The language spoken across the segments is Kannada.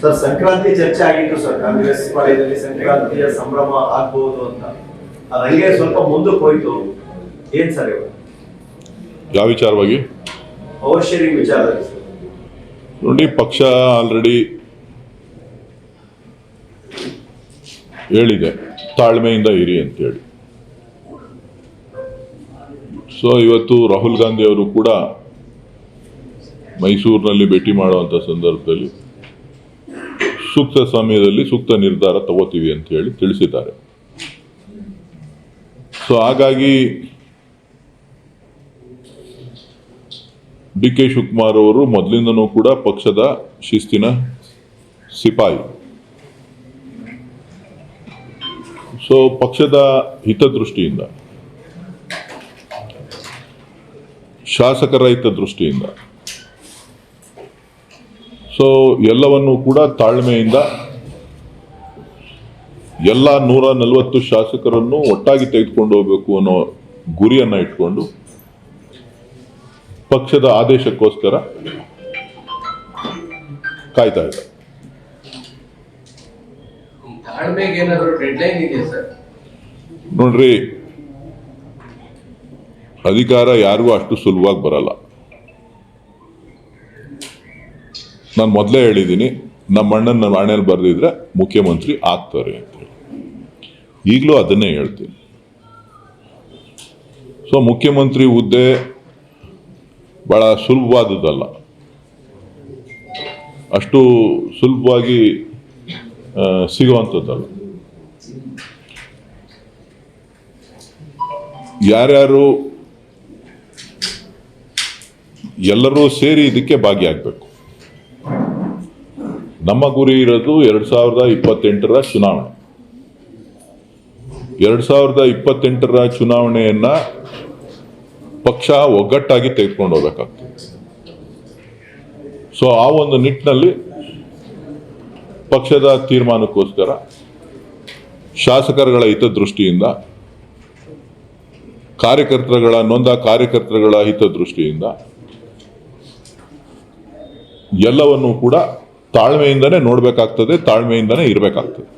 ಸರ್ ಸಂಕ್ರಾಂತಿ ಚರ್ಚೆ ಆಗಿತ್ತು ಸರ್. ಕಾಂಗ್ರೆಸ್ ಕಾಲೇಜಲ್ಲಿ ಸಂಕ್ರಾಂತಿಯ ಸಂಭ್ರಮ ಆಗ್ಬಹುದು ಅಂತ. ಅದಂಗೆ ಸ್ವಲ್ಪ ಮುಂದಕ್ಕೆ ಹೋಯ್ತು. ಏನ್ ಸರ್ ಇವಾಗ? ಯಾವ ವಿಚಾರವಾಗಿ? ಪವರ್ ಶೇರಿಂಗ್ ವಿಚಾರದಲ್ಲಿ ಸರ್. ನೋಡಿ ಪಕ್ಷ ಆಲ್ರೆಡಿ ಹೇಳಿದೆ ತಾಳ್ಮೆಯಿಂದ ಇರಿ ಅಂತೇಳಿ. ಸೊ ಇವತ್ತು ರಾಹುಲ್ ಗಾಂಧಿ ಅವರು ಕೂಡ ಮೈಸೂರಿನಲ್ಲಿ ಭೇಟಿ ಮಾಡುವಂಥ ಸಂದರ್ಭದಲ್ಲಿ ಸೂಕ್ತ ಸಮಯದಲ್ಲಿ ಸೂಕ್ತ ನಿರ್ಧಾರ ತಗೋತೀವಿ ಅಂತ ಹೇಳಿ ತಿಳಿಸಿದ್ದಾರೆ. ಸೊ ಹಾಗಾಗಿ ಡಿ ಕೆ ಶಿವಕುಮಾರ್ ಅವರು ಮೊದಲಿಂದನೂ ಕೂಡ ಪಕ್ಷದ ಶಿಸ್ತಿನ ಸಿಪಾಯಿ. ಸೊ ಪಕ್ಷದ ಹಿತದೃಷ್ಟಿಯಿಂದ ಶಾಸಕರ ಹಿತದೃಷ್ಟಿಯಿಂದ ಸೊ ಎಲ್ಲವನ್ನು ಕೂಡ ತಾಳ್ಮೆಯಿಂದ ಎಲ್ಲ ನೂರ ನಲವತ್ತು ಶಾಸಕರನ್ನು ಒಟ್ಟಾಗಿ ತೆಗೆದುಕೊಂಡು ಹೋಗಬೇಕು ಅನ್ನೋ ಗುರಿಯನ್ನ ಇಟ್ಕೊಂಡು ಪಕ್ಷದ ಆದೇಶಕ್ಕೋಸ್ಕರ ಕಾಯ್ತಾ ಇದೆ ನೋಡ್ರಿ ಅಧಿಕಾರ ಯಾರಿಗೂ ಅಷ್ಟು ಸುಲಭವಾಗಿ ಬರಲ್ಲ. ನಾನು ಮೊದಲೇ ಹೇಳಿದ್ದೀನಿ ನಮ್ಮ ಅಣ್ಣನ ನಮ್ಮ ಬರೆದಿದ್ರೆ ಮುಖ್ಯಮಂತ್ರಿ ಆಗ್ತಾರೆ ಅಂತ ಈಗಲೂ ಅದನ್ನೇ ಹೇಳ್ತೀನಿ. ಸೊ ಮುಖ್ಯಮಂತ್ರಿ ಹುದ್ದೆ ಭಾಳ ಸುಲಭವಾದದ್ದಲ್ಲ. ಅಷ್ಟು ಸುಲಭವಾಗಿ ಸಿಗುವಂಥದ್ದಲ್ಲ ಯಾರ್ಯಾರು ಎಲ್ಲರೂ ಸೇರಿ ಇದಕ್ಕೆ ಭಾಗಿಯಾಗಬೇಕು. ನಮ್ಮ ಗುರಿ ಇರೋದು ಎರಡು ಸಾವಿರದ ಇಪ್ಪತ್ತೆಂಟರ ಚುನಾವಣೆ. ಎರಡು ಸಾವಿರದ ಇಪ್ಪತ್ತೆಂಟರ ಚುನಾವಣೆಯನ್ನ ಪಕ್ಷ ಒಗ್ಗಟ್ಟಾಗಿ ತೆಗೆದುಕೊಂಡು ಹೋಗ್ಬೇಕಾಗ್ತದೆ. ಸೊ ಆ ಒಂದು ನಿಟ್ಟಿನಲ್ಲಿ ಪಕ್ಷದ ತೀರ್ಮಾನಕ್ಕೋಸ್ಕರ ಶಾಸಕರುಗಳ ಹಿತದೃಷ್ಟಿಯಿಂದ, ಕಾರ್ಯಕರ್ತರುಗಳ, ನೊಂದ ಕಾರ್ಯಕರ್ತರುಗಳ ಹಿತದೃಷ್ಟಿಯಿಂದ ಎಲ್ಲವನ್ನೂ ಕೂಡ ತಾಳ್ಮೆಯಿಂದನೇ ನೋಡಬೇಕಾಗ್ತದೆ ತಾಳ್ಮೆಯಿಂದನೇ ಇರಬೇಕಾಗ್ತದೆ.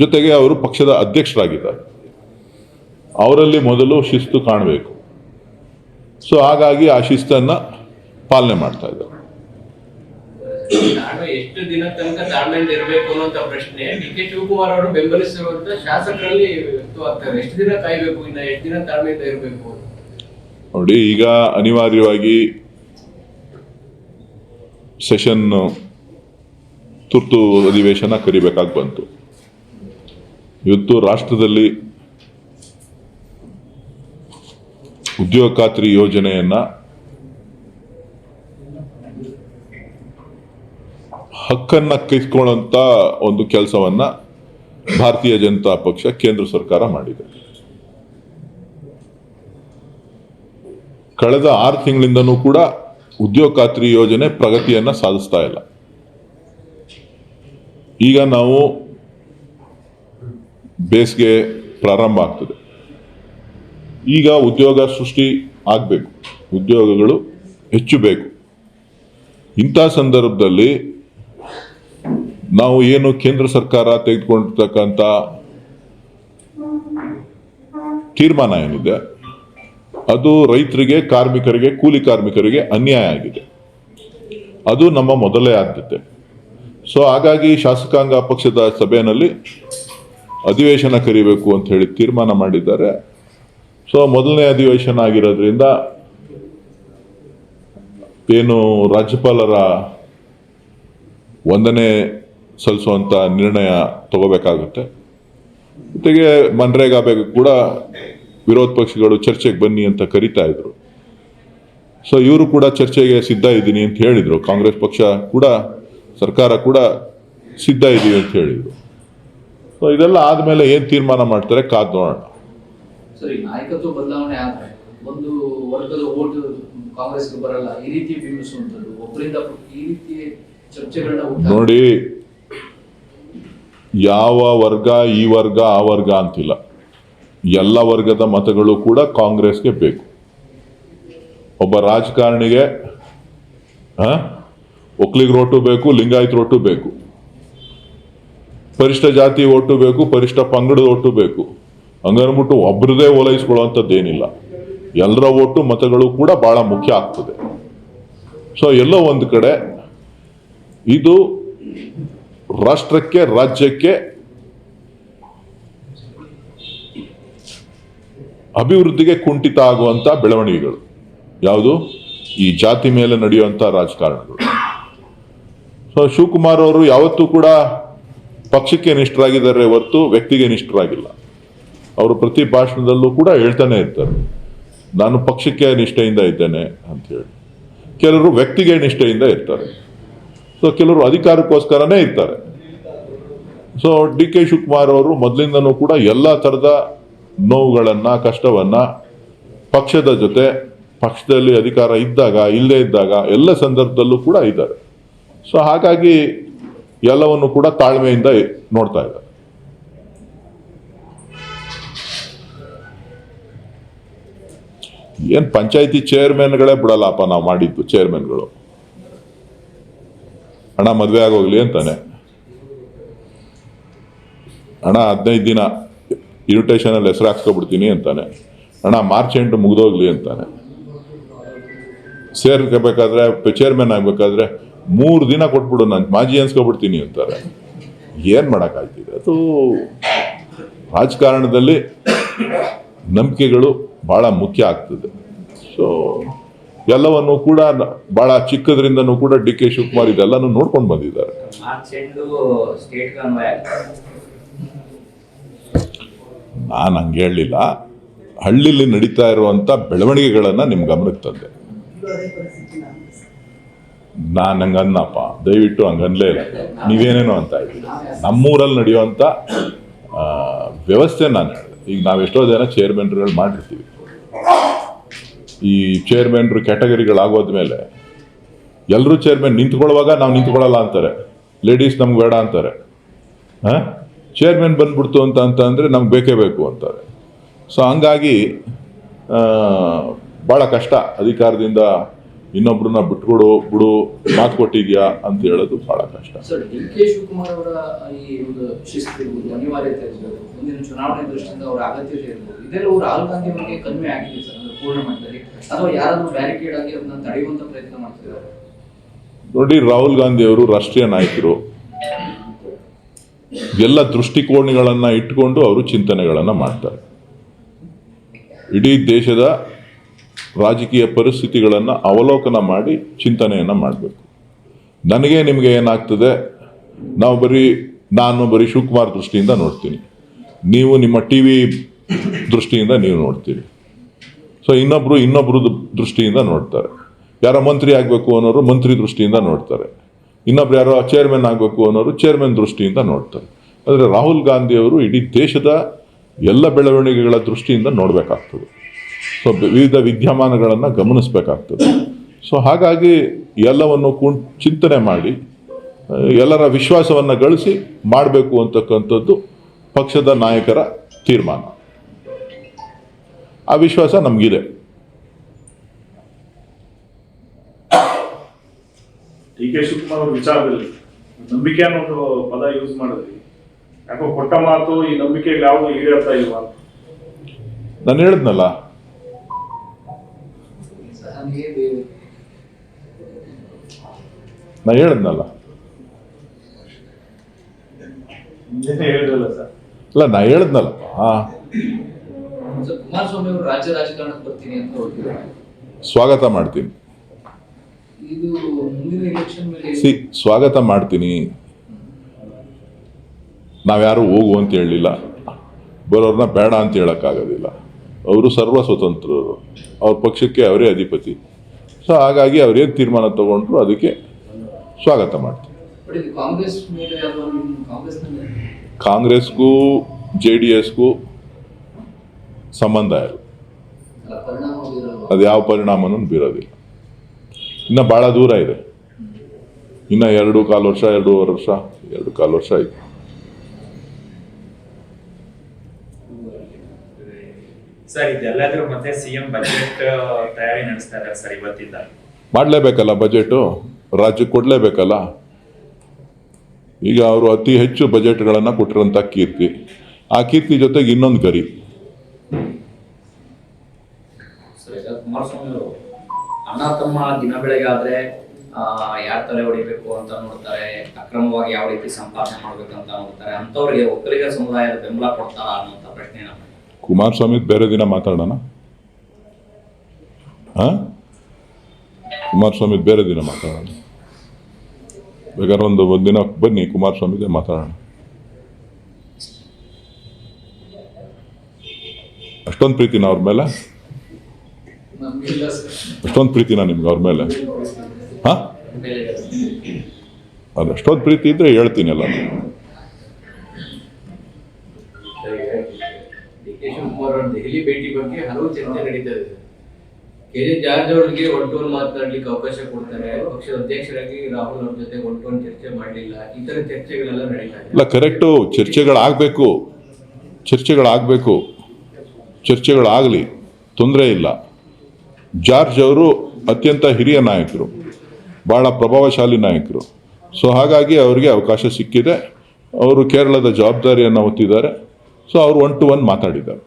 ಜೊತೆಗೆ ಅವರು ಪಕ್ಷದ ಅಧ್ಯಕ್ಷರಾಗಿದ್ದಾರೆ. ಅವರಲ್ಲಿ ಮೊದಲು ಶಿಸ್ತು ಕಾಣಬೇಕು. ಸೊ ಹಾಗಾಗಿ ಆ ಶಿಸ್ತನ್ನ ಪಾಲನೆ ಮಾಡ್ತಾ ಇದ್ದಾರೆ. ತಾಳ್ಮೆ ಎಷ್ಟು ದಿನ ತನಕ ತಾಳ್ಮೆಯಿಂದ ಇರಬೇಕು ಅನ್ನುವಂತ ಪ್ರಶ್ನೆ. ಡಿ ಕೆ ಶಿವಕುಮಾರ್ ಅವರು ಬೆಂಬಲಿಸಿರುವಂತ ಶಾಸಕರಲ್ಲಿ ವ್ಯಕ್ತವಾಗ್ತಾರೆ ಎಷ್ಟು ದಿನ ಕಾಯ್ಬೇಕು? ಇನ್ನ ಎಷ್ಟು ದಿನ ತಾಳ್ಮೆಯಿಂದ ಇರಬೇಕು? ನೋಡಿ ಈಗ ಅನಿವಾರ್ಯವಾಗಿ ಸೆಷನ್ ತುರ್ತು ಅಧಿವೇಶನ ಕರಿಬೇಕಾಗಿ ಬಂತು. ಇವತ್ತು ರಾಷ್ಟ್ರದಲ್ಲಿ ಉದ್ಯೋಗ ಖಾತ್ರಿ ಯೋಜನೆಯನ್ನ ಹಕ್ಕನ್ನ ಕಿತ್ಕೊಳ್ಳುವಂತ ಒಂದು ಕೆಲಸವನ್ನ ಭಾರತೀಯ ಜನತಾ ಪಕ್ಷ ಕೇಂದ್ರ ಸರ್ಕಾರ ಮಾಡಿದೆ. ಕಳೆದ ಆರು ತಿಂಗಳಿಂದನೂ ಕೂಡ ಉದ್ಯೋಗ ಖಾತ್ರಿ ಯೋಜನೆ ಪ್ರಗತಿಯನ್ನ ಸಾಧಿಸ್ತಾ ಇಲ್ಲ. ಈಗ ನಾವು ಬೇಸಿಗೆ ಪ್ರಾರಂಭ ಆಗ್ತದೆ. ಈಗ ಉದ್ಯೋಗ ಸೃಷ್ಟಿ ಆಗಬೇಕು. ಉದ್ಯೋಗಗಳು ಹೆಚ್ಚು ಬೇಕು. ಇಂಥ ಸಂದರ್ಭದಲ್ಲಿ ನಾವು ಏನು ಕೇಂದ್ರ ಸರ್ಕಾರ ತೆಗೆದುಕೊಂಡಿರ್ತಕ್ಕಂಥ ತೀರ್ಮಾನ ಏನಿದೆ? ಅದು ರೈತರಿಗೆ, ಕಾರ್ಮಿಕರಿಗೆ, ಕೂಲಿ ಕಾರ್ಮಿಕರಿಗೆ ಅನ್ಯಾಯ ಆಗಿದೆ. ಅದು ನಮ್ಮ ಮೊದಲೇ ಆದ್ಯತೆ. ಸೊ ಹಾಗಾಗಿ ಶಾಸಕಾಂಗ ಪಕ್ಷದ ಸಭೆಯಲ್ಲಿ ಅಧಿವೇಶನ ಕರಿಬೇಕು ಅಂತ ಹೇಳಿ ತೀರ್ಮಾನ ಮಾಡಿದ್ದಾರೆ. ಸೊ ಮೊದಲನೇ ಅಧಿವೇಶನ ಆಗಿರೋದ್ರಿಂದ ಏನು ರಾಜ್ಯಪಾಲರ ವಂದನೆ ಸಲ್ಲಿಸುವಂಥ ನಿರ್ಣಯ ತಗೋಬೇಕಾಗುತ್ತೆ. ಜೊತೆಗೆ ಮನ್ರೇಗಾ ಬಗ್ಗೆ ಕೂಡ ವಿರೋಧ ಪಕ್ಷಗಳು ಚರ್ಚೆಗೆ ಬನ್ನಿ ಅಂತ ಕರಿತಾ ಇದ್ರು. ಸೊ ಇವರು ಕೂಡ ಚರ್ಚೆಗೆ ಸಿದ್ಧ ಇದ್ದೀನಿ ಅಂತ ಹೇಳಿದ್ರು. ಕಾಂಗ್ರೆಸ್ ಪಕ್ಷ ಕೂಡ ಸರ್ಕಾರ ಕೂಡ ಸಿದ್ಧ ಇದೀವಿ ಅಂತ ಹೇಳಿದ್ರು. ಸೊ ಇದೆಲ್ಲ ಆದಮೇಲೆ ಏನ್ ತೀರ್ಮಾನ ಮಾಡ್ತಾರೆ? ಕಾದು ನೋಡೋಣ ಸರಿ ನಾಯಕತ್ವ ಬದಲಾವಣೆ ಆದ್ರೆ ಒಂದು ವರ್ಗದ ಓಟ್ ಕಾಂಗ್ರೆಸ್ಗೆ ಬರಲ್ಲ ಈ ರೀತಿ ಬಿಂಬಿಸುವಂತದ್ದು ಒಬ್ಬರಿಂದ ಈ ರೀತಿ ಚರ್ಚೆಗಳನ್ನ ಉಂಟು ನೋಡಿ ಯಾವ ವರ್ಗ ಈ ವರ್ಗ ಆ ವರ್ಗ ಅಂತಿಲ್ಲ. ಎಲ್ಲ ವರ್ಗದ ಮತಗಳು ಕೂಡ ಕಾಂಗ್ರೆಸ್ಗೆ ಬೇಕು. ಒಬ್ಬ ರಾಜಕಾರಣಿಗೆ ಆ, ರೋಟು ಬೇಕು ಲಿಂಗಾಯತ್ ರೋಟು ಬೇಕು. ಪರಿಷ್ಠ ಜಾತಿ ಓಟು ಬೇಕು ಪರಿಷ್ಠ ಪಂಗಡದ ಓಟು ಬೇಕು. ಹಂಗನ್ಬಿಟ್ಟು ಒಬ್ರದೇ ಓಲೈಸ್ಕೊಳ್ಳುವಂಥದ್ದೇನಿಲ್ಲ. ಎಲ್ಲರ ಓಟು ಮತಗಳು ಕೂಡ ಬಹಳ ಮುಖ್ಯ ಆಗ್ತದೆ. ಸೊ ಎಲ್ಲೋ ಒಂದು ಕಡೆ ಇದು ರಾಷ್ಟ್ರಕ್ಕೆ ರಾಜ್ಯಕ್ಕೆ ಅಭಿವೃದ್ಧಿಗೆ ಕುಂಠಿತ ಆಗುವಂತ ಬೆಳವಣಿಗೆಗಳು. ಯಾವುದು? ಈ ಜಾತಿ ಮೇಲೆ ನಡೆಯುವಂತ ರಾಜಕಾರಣಗಳು. ಸೊ ಶಿವಕುಮಾರ್ ಅವರು ಯಾವತ್ತೂ ಕೂಡ ಪಕ್ಷಕ್ಕೆ ನಿಷ್ಠರಾಗಿದ್ದಾರೆ ಹೊರತು ವ್ಯಕ್ತಿಗೆ ನಿಷ್ಠರಾಗಿಲ್ಲ. ಅವರು ಪ್ರತಿ ಭಾಷಣದಲ್ಲೂ ಕೂಡ ಹೇಳ್ತಾನೆ ಇರ್ತಾರೆ. ನಾನು ಪಕ್ಷಕ್ಕೆ ನಿಷ್ಠೆಯಿಂದ ಇದ್ದೇನೆ ಅಂತ ಹೇಳಿ. ಕೆಲವರು ವ್ಯಕ್ತಿಗೆ ನಿಷ್ಠೆಯಿಂದ ಇರ್ತಾರೆ. ಸೊ ಕೆಲವರು ಅಧಿಕಾರಕ್ಕೋಸ್ಕರನೇ ಇರ್ತಾರೆ. ಸೊ ಡಿ ಕೆ ಶಿವಕುಮಾರ್ ಅವರು ಮೊದಲಿಂದನೂ ಕೂಡ ಎಲ್ಲ ಥರದ ನೋವುಗಳನ್ನ, ಕಷ್ಟವನ್ನ ಪಕ್ಷದ ಜೊತೆ, ಪಕ್ಷದಲ್ಲಿ ಅಧಿಕಾರ ಇದ್ದಾಗ, ಇಲ್ಲದೇ ಇದ್ದಾಗ ಎಲ್ಲ ಸಂದರ್ಭದಲ್ಲೂ ಕೂಡ ಇದ್ದಾರೆ. ಸೊ ಹಾಗಾಗಿ ಎಲ್ಲವನ್ನು ಕೂಡ ತಾಳ್ಮೆಯಿಂದ ನೋಡ್ತಾ ಇದ್ದಾರೆ. ಏನ್ ಪಂಚಾಯತಿ ಚೇರ್ಮನ್ಗಳೇ ಬಿಡಲ್ಲಪ್ಪ ನಾವು ಮಾಡಿದ್ದು ಚೇರ್ಮನ್ಗಳು? ಹಣ ಮದುವೆ ಆಗೋಗ್ಲಿ ಅಂತಾನೆ. ಹಣ ಹದಿನೈದು ದಿನ ಇನ್ವಿಟೇಷನ್ ಅಲ್ಲಿ ಹೆಸರು ಹಾಕ್ಸ್ಕೊಬಿಡ್ತೀನಿ ಅಂತಾನೆ. ಅಣ್ಣ ಮಾರ್ಚ್ ಎಂಟು ಮುಗಿದೋಗ್ಲಿ ಅಂತಾನೆ. ಸೇರ್ಕೋಬೇಕಾದ್ರೆ ಚೇರ್ಮನ್ ಆಗ್ಬೇಕಾದ್ರೆ ಮೂರು ದಿನ ಕೊಟ್ಬಿಡು, ನಾನು ಮಾಜಿ ಅನ್ಸ್ಕೊಬಿಡ್ತೀನಿ ಅಂತಾರೆ. ಏನು ಮಾಡೋಕ್ಕಾಗ್ತಿದೆ ಅದು ರಾಜಕಾರಣದಲ್ಲಿ ನಂಬಿಕೆಗಳು ಬಹಳ ಮುಖ್ಯ ಆಗ್ತದೆ. ಸೊ ಎಲ್ಲವನ್ನು ಕೂಡ ಬಹಳ ಚಿಕ್ಕದ್ರಿಂದನೂ ಕೂಡ ಡಿ ಕೆ ಶಿವಕುಮಾರ್ ಇದೆಲ್ಲನೂ ನೋಡ್ಕೊಂಡು ಬಂದಿದ್ದಾರೆ ಮಾರ್ಚ್ ಎಂಟು ಸ್ಟೇಟ್ ಕನ್ವಯ ನಾನು ಹಂಗೆ ಹೇಳಲಿಲ್ಲ. ಹಳ್ಳಿಲಿ ನಡೀತಾ ಇರುವಂಥ ಬೆಳವಣಿಗೆಗಳನ್ನು ನಿಮ್ಮ ಗಮನಕ್ಕೆ ತಂದೆ. ನಾನು ಹಂಗನ್ನಪ್ಪ ದಯವಿಟ್ಟು ಹಂಗನ್ಲೇ ಇಲ್ಲ. ನೀವೇನೇನೋ ಅಂತ ಇದ್ದೀರಿ. ನಮ್ಮೂರಲ್ಲಿ ನಡೆಯುವಂಥ ವ್ಯವಸ್ಥೆ ನಾನು ಹೇಳಿದೆ. ಈಗ ನಾವು ಎಷ್ಟೋ ಜನ ಚೇರ್ಮನ್ಗಳು ಮಾಡಿರ್ತೀವಿ. ಈ ಚೇರ್ಮನ್ರು ಕ್ಯಾಟಗರಿಗಳಾಗೋದ್ಮೇಲೆ ಎಲ್ಲರೂ ಚೇರ್ಮನ್ ನಿಂತ್ಕೊಳ್ಳುವಾಗ ನಾವು ನಿಂತ್ಕೊಳ್ಳಲ್ಲ ಅಂತಾರೆ. ಲೇಡೀಸ್ ನಮ್ಗೆ ಬೇಡ ಅಂತಾರೆ. ಚೇರ್ಮನ್ ಬಂದ್ಬಿಡ್ತು ಅಂತ ಅಂತ ಅಂದರೆ ನಮ್ಗೆ ಬೇಕೇ ಬೇಕು ಅಂತಾರೆ. ಸೊ ಹಂಗಾಗಿ ಭಾಳ ಕಷ್ಟ ಅಧಿಕಾರದಿಂದ ಇನ್ನೊಬ್ರನ್ನ ಬಿಟ್ಕೊಡು ಬಿಡು ಮಾತು ಕೊಟ್ಟಿದ್ಯಾ ಅಂತ ಹೇಳೋದು ಬಹಳ ಕಷ್ಟ. ನೋಡಿ ರಾಹುಲ್ ಗಾಂಧಿ ಅವರು ರಾಷ್ಟ್ರೀಯ ನಾಯಕರು. ಎಲ್ಲ ದೃಷ್ಟಿಕೋನಗಳನ್ನು ಇಟ್ಕೊಂಡು ಅವರು ಚಿಂತನೆಗಳನ್ನು ಮಾಡ್ತಾರೆ. ಇಡೀ ದೇಶದ ರಾಜಕೀಯ ಪರಿಸ್ಥಿತಿಗಳನ್ನು ಅವಲೋಕನ ಮಾಡಿ ಚಿಂತನೆಯನ್ನು ಮಾಡಬೇಕು. ನನಗೆ ನಿಮಗೆ ಏನಾಗ್ತದೆ? ನಾವು ಬರೀ, ನಾನು ಬರೀ ಶಿವಕುಮಾರ್ ದೃಷ್ಟಿಯಿಂದ ನೋಡ್ತೀನಿ. ನೀವು ನಿಮ್ಮ ಟಿ ವಿ ದೃಷ್ಟಿಯಿಂದ ನೀವು ನೋಡ್ತೀರಿ. ಸೊ ಇನ್ನೊಬ್ಬರು ಇನ್ನೊಬ್ಬರು ದೃಷ್ಟಿಯಿಂದ ನೋಡ್ತಾರೆ. ಯಾರೋ ಮಂತ್ರಿ ಆಗಬೇಕು ಅನ್ನೋರು ಮಂತ್ರಿ ದೃಷ್ಟಿಯಿಂದ ನೋಡ್ತಾರೆ. ಇನ್ನೊಬ್ರು ಯಾರೋ ಚೇರ್ಮನ್ ಆಗಬೇಕು ಅನ್ನೋರು ಚೇರ್ಮನ್ ದೃಷ್ಟಿಯಿಂದ ನೋಡ್ತಾರೆ. ಆದರೆ ರಾಹುಲ್ ಗಾಂಧಿ ಅವರು ಇಡೀ ದೇಶದ ಎಲ್ಲ ಬೆಳವಣಿಗೆಗಳ ದೃಷ್ಟಿಯಿಂದ ನೋಡಬೇಕಾಗ್ತದೆ. ಸೊ ವಿವಿಧ ವಿದ್ಯಮಾನಗಳನ್ನು ಗಮನಿಸಬೇಕಾಗ್ತದೆ. ಸೊ ಹಾಗಾಗಿ ಎಲ್ಲವನ್ನು ಕುಂ ಚಿಂತನೆ ಮಾಡಿ ಎಲ್ಲರ ವಿಶ್ವಾಸವನ್ನು ಗಳಿಸಿ ಮಾಡಬೇಕು ಅಂತಕ್ಕಂಥದ್ದು ಪಕ್ಷದ ನಾಯಕರ ತೀರ್ಮಾನ. ಆ ವಿಶ್ವಾಸ ನಮಗಿದೆ. ಡಿ ಕೆ ಶಿವಕುಮಾರ್ ಅವ್ರ ವಿಚಾರದಲ್ಲಿ ನಂಬಿಕೆ ಅನ್ನೋ ಒಂದು ಪದ ಯೂಸ್ ಮಾಡಿದ್ರಿ. ಯಾಕೋ ಕೊಟ್ಟ ಮಾತು ಈ ನಂಬಿಕೆ ಯಾವುದು ಈಡೇರ್ತಾ ಇಲ್ವಾ ನಾನು ಹೇಳಿದ್ನಲ್ಲ. ನಾ ಹೇಳಿದ್ನಲ್ಲ. ಹೇಳಿದ್ರಲ್ಲ ಸರ್. ಇಲ್ಲ ನಾ ಸರ್ ಕುಮಾರಸ್ವಾಮಿ ಅವರು ರಾಜ್ಯ ರಾಜಕಾರಣಕ್ಕೆ ಬರ್ತೀನಿ ಅಂತ ಸ್ವಾಗತ ಮಾಡ್ತೀನಿ. ಇದು ಸಿ ಸ್ವಾಗತ ಮಾಡ್ತೀನಿ. ನಾವ್ಯಾರು ಹೋಗು ಅಂತ ಹೇಳಲಿಲ್ಲ ಬರೋರ್ನ ಬೇಡ ಅಂತ ಹೇಳೋಕ್ಕಾಗೋದಿಲ್ಲ. ಅವರು ಸರ್ವ ಸ್ವತಂತ್ರರು. ಅವ್ರ ಪಕ್ಷಕ್ಕೆ ಅವರೇ ಅಧಿಪತಿ. ಸೊ ಹಾಗಾಗಿ ಅವ್ರೇನು ತೀರ್ಮಾನ ತಗೊಂಡ್ರು ಅದಕ್ಕೆ ಸ್ವಾಗತ ಮಾಡ್ತೀನಿ. ಕಾಂಗ್ರೆಸ್ಗೂ ಜೆ ಡಿ ಎಸ್ಗೂ ಸಂಬಂಧ ಇಲ್ಲ ಪರಿಣಾಮ ಅದು ಯಾವ ಪರಿಣಾಮನೂ ಬೀರೋದಿಲ್ಲ. ಇನ್ನು ಭಾಳ ದೂರ ಇದೆ. ಇನ್ನು ಎರಡು ಕಾಲು ವರ್ಷ ಎರಡೂವರೆ ವರ್ಷ ಎರಡು ಕಾಲು ವರ್ಷ ಆಯ್ತು. ಸರ್ ಇದೆಲ್ಲದ್ರ ಮತ್ತೆ ಸಿಎಂ ಬಜೆಟ್ ತಯಾರಿ ನಡೆಸ್ತಾ ಇದ್ದಾರೆ ಸರ್ ಇವತ್ತಿಂದ? ಮಾಡಲೇಬೇಕಲ್ಲ ಬಜೆಟು ರಾಜ್ಯಕ್ಕೆ ಕೊಡಲೇಬೇಕಲ್ಲ? ಈಗ ಅವರು ಅತಿ ಹೆಚ್ಚು ಬಜೆಟ್ಗಳನ್ನು ಕೊಟ್ಟಿರುವಂತ ಕೀರ್ತಿ. ಆ ಕೀರ್ತಿ ಜೊತೆಗೆ ಇನ್ನೊಂದು ಗರಿ. ಕುಮಾರಸ್ವಾಮಿ ಅಣ್ಣ ತಮ್ಮ ದಿನ ಬೆಳಗ್ಗೆ ಆದ್ರೆ ಯಾರ ತಲೆ ಹೊಡಿಬೇಕು ಅಂತ ನೋಡ್ತಾರೆ ಅಕ್ರಮವಾಗಿ ಯಾವ ರೀತಿ ಸಂಪಾದನೆ ಅಂತ ನೋಡ್ತಾರೆ ಅಂತವ್ರಿಗೆ ಒಕ್ಕಲಿಗ ಸಮುದಾಯದ ಬೆಂಬಲ ಕೊಡ್ತಾರ ಅನ್ನೋಂಥ ಪ್ರಶ್ನೆ ಕುಮಾರಸ್ವಾಮಿ ಬೇರೆ ದಿನ ಮಾತಾಡೋಣ? ಕುಮಾರಸ್ವಾಮಿ ಬೇರೆ ದಿನ ಮಾತಾಡೋಣ. ಬೇಕಾದ್ರೆ ಒಂದು ಒಂದು ದಿನ ಬನ್ನಿ ಕುಮಾರಸ್ವಾಮಿಗೆ ಮಾತಾಡೋಣ. ಅಷ್ಟೊಂದು ಪ್ರೀತಿನ ಅವ್ರ ಮೇಲೆ? ಅಷ್ಟೊಂದು ಪ್ರೀತಿನ ನಿಮ್ಗೆ ಅವ್ರ ಮೇಲೆ? ಹಾ? ಅದು ಪ್ರೀತಿ ಇದ್ರೆ ಹೇಳ್ತೀನಿ ಎಲ್ಲ ದೆಹಲಿ ಭೇಟಿ ಬಗ್ಗೆ ಹಲವು ಚರ್ಚೆ ನಡೀತಾ ಇದೆ ಕೆ ಜೆ ಜಾರ್ಜ್ ಅವರಿಗೆ ಒನ್ ಮಾತನಾಡಲಿಕ್ಕೆ ಅವಕಾಶ ಕೊಡ್ತಾರೆ. ಪಕ್ಷದ ಅಧ್ಯಕ್ಷರಾಗಿ ರಾಹುಲ್ ಅವ್ರ ಜೊತೆ ಒನ್ ಒನ್ ಚರ್ಚೆ ಮಾಡಲಿಲ್ಲ. ಈ ತರ ಚರ್ಚೆಗಳೆಲ್ಲ ನಡೀತಾ ಇದೆ. ಇಲ್ಲ ಕರೆಕ್ಟು ಚರ್ಚೆಗಳಾಗಬೇಕು. ಚರ್ಚೆಗಳಾಗಬೇಕು. ಚರ್ಚೆಗಳಾಗಲಿ ತೊಂದರೆ ಇಲ್ಲ. ಜಾರ್ಜ್ ಅವರು ಅತ್ಯಂತ ಹಿರಿಯ ನಾಯಕರು. ಭಾಳ ಪ್ರಭಾವಶಾಲಿ ನಾಯಕರು. ಸೊ ಹಾಗಾಗಿ ಅವರಿಗೆ ಅವಕಾಶ ಸಿಕ್ಕಿದೆ. ಅವರು ಕೇರಳದ ಜವಾಬ್ದಾರಿಯನ್ನು ಹೊತ್ತಿದ್ದಾರೆ. ಸೊ ಅವರು ಒನ್ ಟು ಒನ್ ಮಾತಾಡಿದ್ದಾರೆ.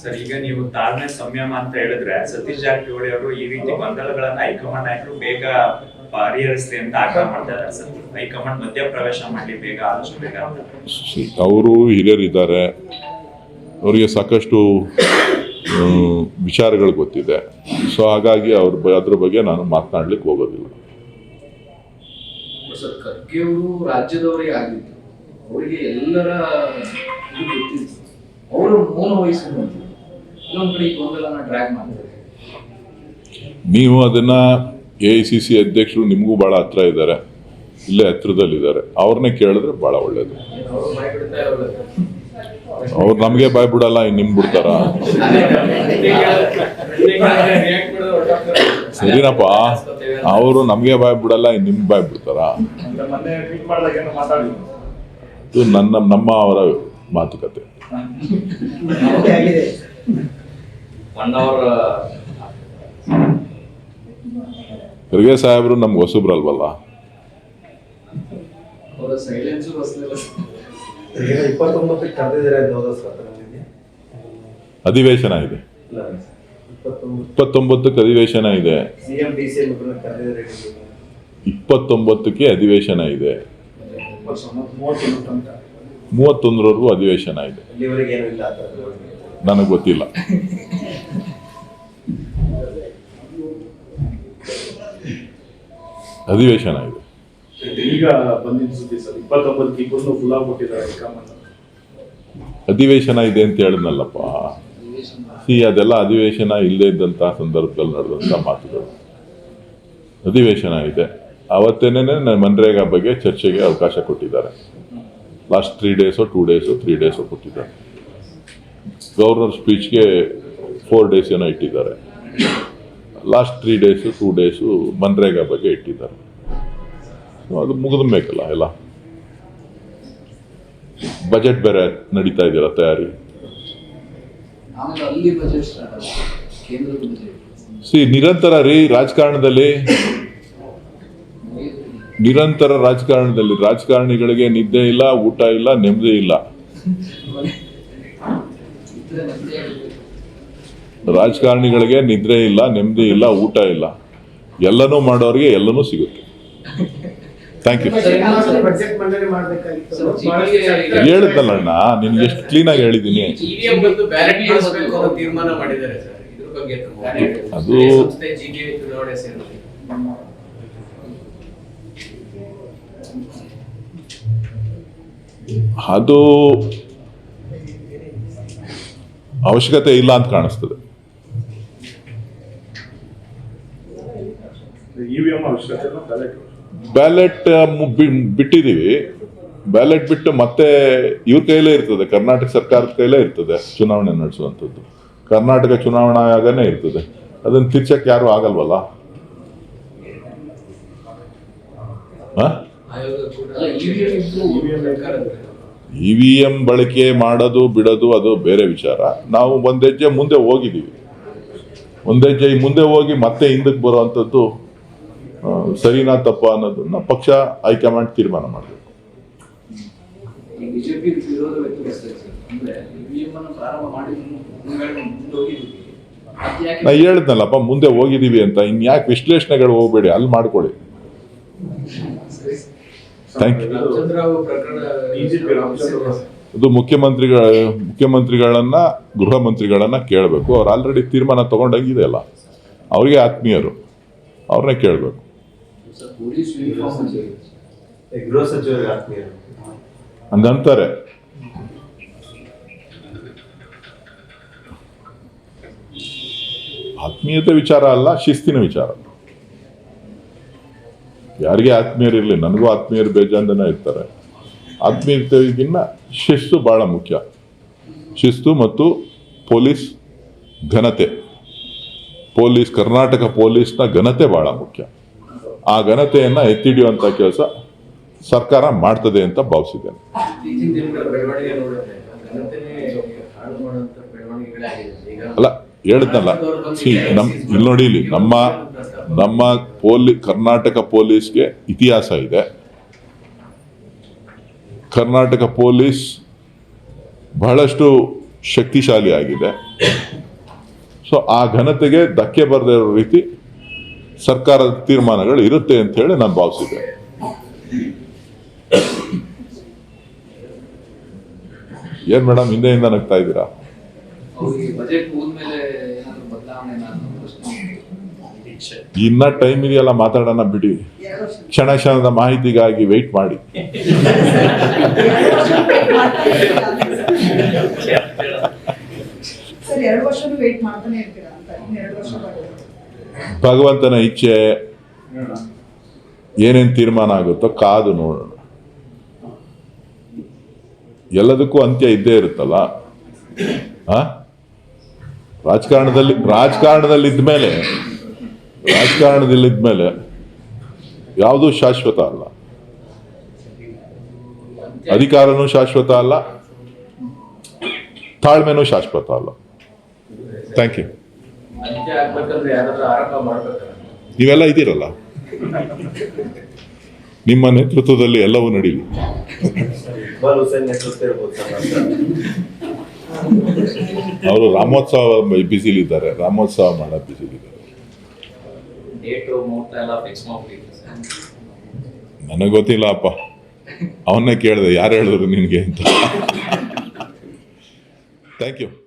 ಸರ್ ಈಗ ನೀವು ತಾಳ್ಮೆ ಸಂಯಮ ಅಂತ ಹೇಳಿದ್ರೆ ಸತೀಶ್ ಜಾರಕಿಹೊಳಿ ಅವರು ಈ ರೀತಿ ಗೊಂದಲಗಳನ್ನ ಹೈಕಮಾಂಡ್ ನಾಯಕರು ಬೇಗ ಪರಿಹರಿಸ್ಲಿ ಅಂತ ಆಗ್ರಹ ಮಾಡ್ತಾ ಇದ್ದಾರೆ ಸರ್. ಹೈಕಮಾಂಡ್ ಮಧ್ಯ ಪ್ರವೇಶ ಮಾಡಿ ಬೇಗ ಆದಷ್ಟು ಬೇಗ ಅವರು ಹಿರಿಯರಿದ್ದಾರೆ. ಅವರಿಗೆ ಸಾಕಷ್ಟು ವಿಚಾರಗಳು ಗೊತ್ತಿದೆ. ಸೊ ಹಾಗಾಗಿ ಅವ್ರ ಅದ್ರ ಬಗ್ಗೆ ನಾನು ಮಾತನಾಡ್ಲಿಕ್ಕೆ ಹೋಗೋದಿಲ್ಲ. ಸರ್ ಖರ್ಗೆ ಅವರು ರಾಜ್ಯದವರೇ ಆಗಿದ್ದು ಅವರಿಗೆ ಎಲ್ಲರ ಅವರು ಮೌನ ವಹಿಸಿದ್ರು ಇನ್ನೊಂದ್ ಕಡೆ ಈ ಗೊಂದಲನ ಡ್ರ್ಯಾಗ್ ಮಾಡ್ತಾರೆ. ನೀವು ಅದನ್ನ ಎ ಐ ಸಿ ಸಿ ಅಧ್ಯಕ್ಷರು ನಿಮಗೂ ಭಾಳ ಹತ್ರ ಇದ್ದಾರೆ. ಇಲ್ಲೇ ಹತ್ರದಲ್ಲಿದ್ದಾರೆ. ಅವ್ರನ್ನೇ ಕೇಳಿದ್ರೆ ಭಾಳ ಒಳ್ಳೇದು. ಅವರು ನಮಗೆ ಬಾಯ್ ಬಿಡಲ್ಲ ಇನ್ನು ನಿಮ್ ಬಿಡ್ತಾರ. ಸರಿನಪ್ಪ, ಅವರು ನಮಗೆ ಬಾಯ್ ಬಿಡಲ್ಲ ಇನ್ನು ನಿಮ್ ಬಾಯ್ ಬಿಡ್ತಾರ. ಇದು ನನ್ನ, ನಮ್ಮ ಅವರ ಮಾತುಕತೆ. ಖರ್ಗೆ ಸಾಹೇಬರು ನಮ್ಗೆ ಹೊಸಬ್ರಲ್ವಲ್ಲ ಇಪ್ಪತ್ತೊಂಬತ್ತಕ್ಕೆ ಕರೆದಿದ್ದಾರೆ ಅಂತ ಹೌದಾ ಸರ್ ನಿಮಗೆ? ಅಧಿವೇಶನ ಇದೆ. ಇಲ್ಲ ಇಪ್ಪತ್ತೊಂಬತ್ತು. ಇಪ್ಪತ್ತೊಂಬತ್ತಕ್ಕೆ ಅಧಿವೇಶನ ಇದೆ. ಸಿಎಂ ಡಿ ಸಿ ಎಂ ಕರೆದಿದ್ದಾರೆ ಇಪ್ಪತ್ತೊಂಬತ್ತಕ್ಕೆ ಅಧಿವೇಶನ ಇದೆ. ಮೂವತ್ತೊಂದು ತನಕ ಮೂವತ್ತೊಂದರವರೆಗೂ ಅಧಿವೇಶನ ಇದೆ. ಇಲ್ಲಿವರೆಗೆ ಏನೂ ಇಲ್ಲ ಅಂತ ನನಗೆ ಗೊತ್ತಿಲ್ಲ. ಅಧಿವೇಶನ ಇದೆ. ಈಗ ಅಧಿವೇಶನ ಇದೆ ಅಂತ ಹೇಳಿದ್ನಲ್ಲಪ್ಪ. ಸಿ, ಅದೆಲ್ಲ ಅಧಿವೇಶನ ಇಲ್ಲದೇ ಇದ್ದಂಥ ಸಂದರ್ಭದಲ್ಲಿ ನಡೆದಂಥ ಮಾತುಗಳು. ಅಧಿವೇಶನ ಇದೆ. ಅವತ್ತೇನೆ ಮನ್ರೇಗಾ ಬಗ್ಗೆ ಚರ್ಚೆಗೆ ಅವಕಾಶ ಕೊಟ್ಟಿದ್ದಾರೆ. Last three days two days three days ಕೊಟ್ಟಿದ್ದಾರೆ. ಗವರ್ನರ್ ಸ್ಪೀಚ್ಗೆ ಫೋರ್ ಡೇಸ್ ಏನೋ ಇಟ್ಟಿದ್ದಾರೆ. Last three days two days MNREGA ಬಗ್ಗೆ ಇಟ್ಟಿದ್ದಾರೆ. ಅದು ಮುಗಿದ್ಬೇಕಲ್ಲ ಎಲ್ಲ. ಬಜೆಟ್ ಬೇರೆ ನಡೀತಾ ಇದೆಯಲ್ಲ ತಯಾರಿ. ಸಿ ನಿರಂತರ ರೀ ರಾಜಕಾರಣದಲ್ಲಿ. ನಿರಂತರ ರಾಜಕಾರಣದಲ್ಲಿ. ರಾಜಕಾರಣಿಗಳಿಗೆ ನಿದ್ದೆ ಇಲ್ಲ ಊಟ ಇಲ್ಲ ನೆಮ್ಮದಿ ಇಲ್ಲ. ರಾಜಕಾರಣಿಗಳಿಗೆ ನಿದ್ರೆ ಇಲ್ಲ ನೆಮ್ಮದಿ ಇಲ್ಲ ಊಟ ಇಲ್ಲ. ಎಲ್ಲನೂ ಮಾಡೋರಿಗೆ ಎಲ್ಲನೂ ಸಿಗುತ್ತೆ. ಥ್ಯಾಂಕ್ ಯು ಅಣ್ಣ ನಿನ್ಗೆ ಎಷ್ಟು ಆಗಿ ಹೇಳಿದ್ದೀನಿ. ಅದು- ಅದು ಅವಶ್ಯಕತೆ ಇಲ್ಲ ಅಂತ ಕಾಣಿಸ್ತದೆ. ಇವಿಎಂ ಅವಶ್ಯಕತೆ ಬ್ಯಾಲೆಟ್ ಬಿಟ್ಟಿದ್ದೀವಿ ಬ್ಯಾಲೆಟ್ ಬಿಟ್ಟು ಮತ್ತೆ ಇವ್ರ ಕೈಲೇ ಇರ್ತದೆ, ಕರ್ನಾಟಕ ಸರ್ಕಾರದ ಕೈಲೇ ಇರ್ತದೆ ಚುನಾವಣೆ ನಡೆಸುವಂಥದ್ದು. ಕರ್ನಾಟಕ ಚುನಾವಣಾ ಆಯೋಗನೇ ಇರ್ತದೆ. ಅದನ್ನು ತಿರ್ಚಕ್ಕೆ ಯಾರು ಆಗಲ್ವಲ್ಲ? ಇ ವಿ ಎಂ ಬಳಕೆ ಮಾಡೋದು, ಬಿಡೋದು ಅದು ಬೇರೆ ವಿಚಾರ. ನಾವು ಒಂದು ಹೆಜ್ಜೆ ಮುಂದೆ ಹೋಗಿದ್ದೀವಿ ಒಂದು ಹೆಜ್ಜೆ ಮುಂದೆ ಹೋಗಿ ಮತ್ತೆ ಹಿಂದಕ್ಕೆ ಬರುವಂಥದ್ದು ಸರಿನಾ ತಪ್ಪ ಅನ್ನೋದನ್ನ ಪಕ್ಷ ಹೈಕಮಾಂಡ್ ತೀರ್ಮಾನ ಮಾಡಬೇಕು. ನಾ ಹೇಳಿದ್ನಲ್ಲಪ್ಪ ಮುಂದೆ ಹೋಗಿದ್ದೀವಿ ಅಂತ. ಇನ್ಯಾಕೆ ವಿಶ್ಲೇಷಣೆಗಳು ಹೋಗ್ಬೇಡಿ ಅಲ್ಲಿ ಮಾಡ್ಕೊಳ್ಳಿ. ಥ್ಯಾಂಕ್ ಯು ಅದು ಮುಖ್ಯಮಂತ್ರಿಗಳ ಮುಖ್ಯಮಂತ್ರಿಗಳನ್ನ ಗೃಹ ಮಂತ್ರಿಗಳನ್ನ ಕೇಳಬೇಕು. ಅವ್ರು ಆಲ್ರೆಡಿ ತೀರ್ಮಾನ ತಗೊಂಡಂಗಿದೆ ಅಲ್ಲ ಅವರಿಗೆ ಆತ್ಮೀಯರು ಅವ್ರನ್ನೇ ಕೇಳಬೇಕು. ಗೃಹ ಸಚಿವರಿಗೆ ಆತ್ಮೀಯ. ಹಂಗಂತಾರೆ. ಆತ್ಮೀಯತೆ ವಿಚಾರ ಅಲ್ಲ ಶಿಸ್ತಿನ ವಿಚಾರ. ಯಾರಿಗೆ ಆತ್ಮೀಯರಿರಲಿ ನನಗೂ ಆತ್ಮೀಯರು ಬೇಜಾಂದನ ಇರ್ತಾರೆ. ಆತ್ಮೀಯತೆಗಿನ್ನ ಶಿಸ್ತು ಬಹಳ ಮುಖ್ಯ. ಶಿಸ್ತು ಮತ್ತು ಪೊಲೀಸ್ ಘನತೆ. ಪೊಲೀಸ್ ಕರ್ನಾಟಕ ಪೊಲೀಸ್ನ ಘನತೆ ಬಹಳ ಮುಖ್ಯ. ಆ ಘನತೆಯನ್ನ ಎತ್ತಿಡಿಯುವಂಥ ಕೆಲಸ ಸರ್ಕಾರ ಮಾಡ್ತದೆ ಅಂತ ಭಾವಿಸಿದ್ದೇನೆ. ಅಲ್ಲ ಹೇಳಿದ್ನಲ್ಲ ನಮ್, ಇಲ್ಲಿ ನೋಡಿ, ಇಲ್ಲಿ ನಮ್ಮ ನಮ್ಮ ಪೊಲೀ, ಕರ್ನಾಟಕ ಪೊಲೀಸ್ಗೆ ಇತಿಹಾಸ ಇದೆ. ಕರ್ನಾಟಕ ಪೊಲೀಸ್ ಬಹಳಷ್ಟು ಶಕ್ತಿಶಾಲಿ ಆಗಿದೆ. ಸೊ, ಆ ಘನತೆಗೆ ಧಕ್ಕೆ ಬರದೇ ಇರೋ ರೀತಿ ಸರ್ಕಾರದ ತೀರ್ಮಾನಗಳು ಇರುತ್ತೆ ಅಂತ ಹೇಳಿ ನಾನು ಭಾವಿಸಿದೆ ಏನ್ ಮೇಡಮ್ ಹಿಂದೆಯಿಂದ ನಗ್ತಾ ಇದ್ದೀರಾ? ಇನ್ನ ಟೈಮ್ ಇದೆಯಲ್ಲ ಮಾತಾಡೋಣ ಬಿಡಿ. ಕ್ಷಣ ಕ್ಷಣದ ಮಾಹಿತಿಗಾಗಿ ವೆಯ್ಟ್ ಮಾಡಿ. ಸರ್ ಎರಡು ವರ್ಷ ವೇಟ್ ಮಾಡ್ತಾನೆ ಇರ್ತೀರಾ ಅಂತ? ಇನ್ನು ಎರಡು ವರ್ಷ ಬರುತ್ತೆ ಭಗವಂತನ ಇಚ್ಛೆ ಏನೇನು ತೀರ್ಮಾನ ಆಗುತ್ತೋ ಕಾದು ನೋಡೋಣ. ಎಲ್ಲದಕ್ಕೂ ಅಂತ್ಯ ಇದ್ದೇ ಇರುತ್ತಲ್ಲ? ಆ? ರಾಜಕಾರಣದಲ್ಲಿ ರಾಜಕಾರಣದಲ್ಲಿ ಇದ್ಮೇಲೆ ರಾಜಕಾರಣದಲ್ಲಿ ಇದ್ಮೇಲೆ ಯಾವುದೂ ಶಾಶ್ವತ ಅಲ್ಲ. ಅಧಿಕಾರನೂ ಶಾಶ್ವತ ಅಲ್ಲ. ತಾಳ್ಮೆನೂ ಶಾಶ್ವತ ಅಲ್ಲ. ಥ್ಯಾಂಕ್ ಯು ನೀವೆಲ್ಲ ಇದ್ದೀರಲ್ಲ? ನಿಮ್ಮ ನೇತೃತ್ವದಲ್ಲಿ ಎಲ್ಲವೂ ನಡೀಲಿ. ಅವರು ರಾಮೋತ್ಸವ ಬಿಸಿಲಿದ್ದಾರೆ. ರಾಮೋತ್ಸವ ಮಾಡೋ ಬಿಸಿಲಿದ್ದಾರೆ. ನನಗೆ ಗೊತ್ತಿಲ್ಲ ಅಪ್ಪ. ಅವನ್ನೇ ಕೇಳಿದೆ ಯಾರು ಹೇಳಿದ್ರು ನಿನಗೆ ಅಂತ. Thank you